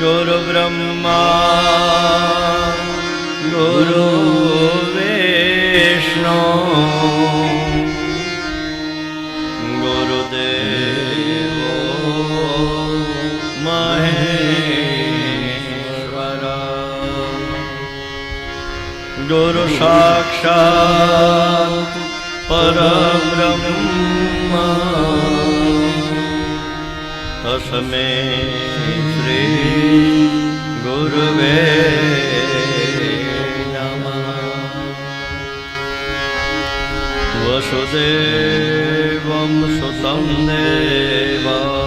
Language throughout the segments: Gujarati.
ગુરુ બ્રહ્મા ગુરુ ગુરુ સાક્ષાત પરબ્રહ્મ તસ્મે શ્રી ગુરુવે વસુદેવમ સુતમ દેવા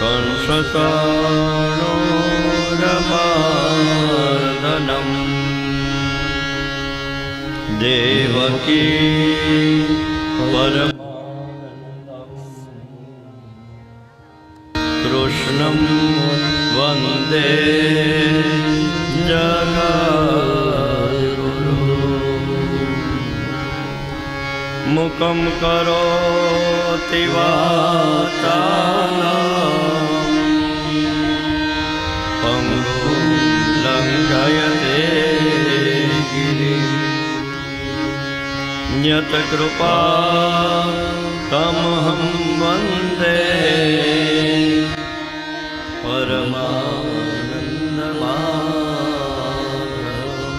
કંસકાણો રમા દેવકી પરમ કૃષ્ણમ વંદે મુકમ કરો તિવાતા यत्कृपा तमहं वन्दे परमानन्दमाधवम्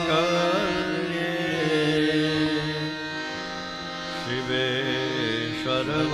सर्वमङ्गलमाङ्गल्ये शिवे सर्वादशादिके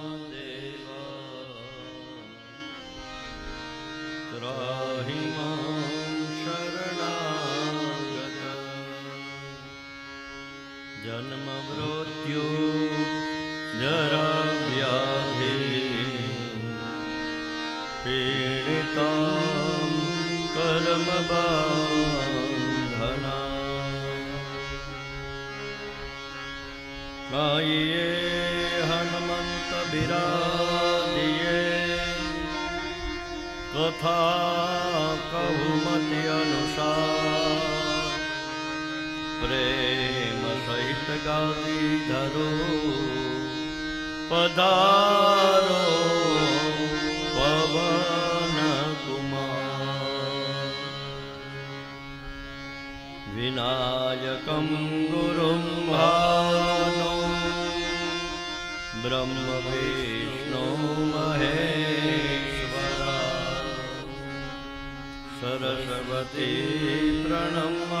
જન્મ મૃત્યુ જરા વ્યાધિ પીડિતા કર્મ બંધના આઈએ હનુમંત બિરાજીએ. કથા કહુમતિ અનુસાર. પ્રેમ गाधरो पदारो पवनसुमा विनायकं गुरुं भानु ब्रह्मभिष्णो महेश्वरा। सरस्वती प्रणमा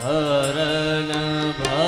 ભરણ ભ